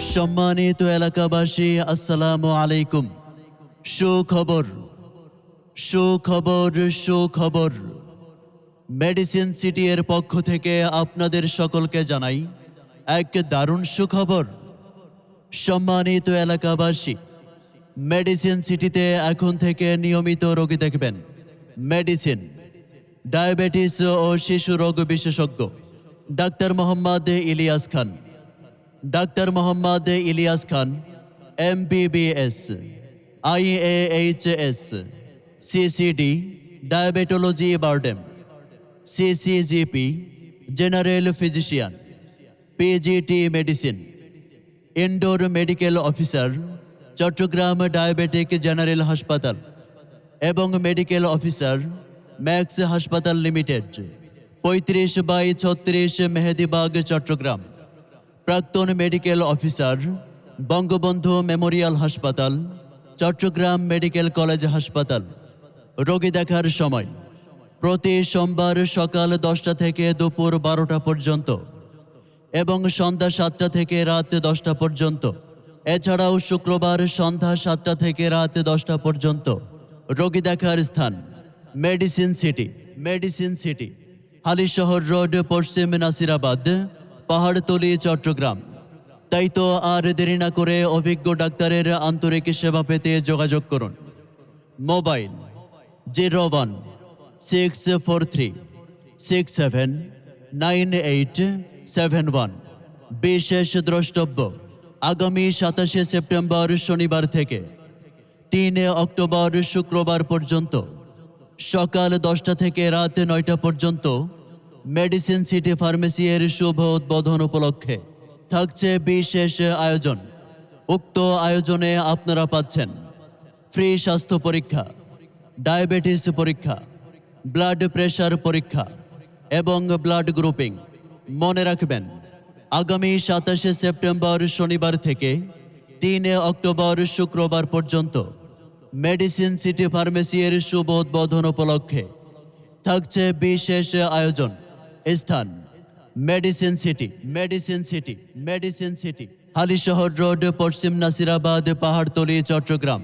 সম্মানিত এলাকাবাসী, আসসালামু আলাইকুম। সুখবর সুখবর সুখবর। মেডিসিন সিটি এর পক্ষ থেকে আপনাদের সকলকে জানাই এক দারুণ সুখবর। সম্মানিত এলাকাবাসী মেডিসিন সিটিতে এখন থেকে নিয়মিত রোগী দেখবেন। মেডিসিন ডায়াবেটিস ও শিশু রোগ বিশেষজ্ঞ, doctor Mohammad Ilias Khan. Doctor Mohammad Ilias Khan MBBS IAHS CCD diabetology BIRDEM CCGP general physician PGT medicine indoor medical officer Chittagong diabetic general হাসপাতাল এবং মেডিকেল অফিসার ম্যাক্স হাসপাতাল লিমিটেড পঁয়ত্রিশ বাই ছত্রিশ মেহেদিবাগ, চট্টগ্রাম। প্রাক্তন medical officer, Bangabandhu Memorial হাসপাতাল, Chittagong medical college হাসপাতাল। রোগী দেখার সময়, প্রতি সোমবার সকাল দশটা থেকে দুপুর বারোটা পর্যন্ত এবং সন্ধ্যা সাতটা থেকে রাত দশটা পর্যন্ত। এছাড়াও শুক্রবার সন্ধ্যা সাতটা থেকে রাত দশটা পর্যন্ত রোগী দেখার স্থান, medicine city medicine city, Halishahar road, পশ্চিম নাসিরাবাদ পাহাড়তলি চট্টগ্রাম। তাই তো আর দেরি না করে অভিজ্ঞ ডাক্তারের আন্তরিক সেবা পেতে যোগাযোগ করুন। Mobile zero one six four three six seven nine eight seven one. বিশেষ দ্রষ্টব্য, আগামী সাতাশে সেপ্টেম্বর শনিবার থেকে তিন অক্টোবর শুক্রবার পর্যন্ত সকাল দশটা থেকে রাত নয়টা পর্যন্ত মেডিসিন সিটি ফার্মেসি এর শুভ উদ্বোধন উপলক্ষে থাকছে বিশেষ আয়োজন। উক্ত আয়োজনে আপনারা পাচ্ছেন ফ্রি স্বাস্থ্য পরীক্ষা, ডায়াবেটিস পরীক্ষা, ব্লাড প্রেশার পরীক্ষা এবং ব্লাড গ্রুপিং। মনে রাখবেন, আগামী সাতাশে সেপ্টেম্বর শনিবার থেকে তিন অক্টোবর শুক্রবার পর্যন্ত মেডিসিন সিটি ফার্মেসি এর শুভ উদ্বোধন উপলক্ষে থাকছে বিশেষ আয়োজন। স্থান medicine city medicine city medicine city Halishahar road পশ্চিম নাসিরাবাদ পাহাড়তলি চট্টগ্রাম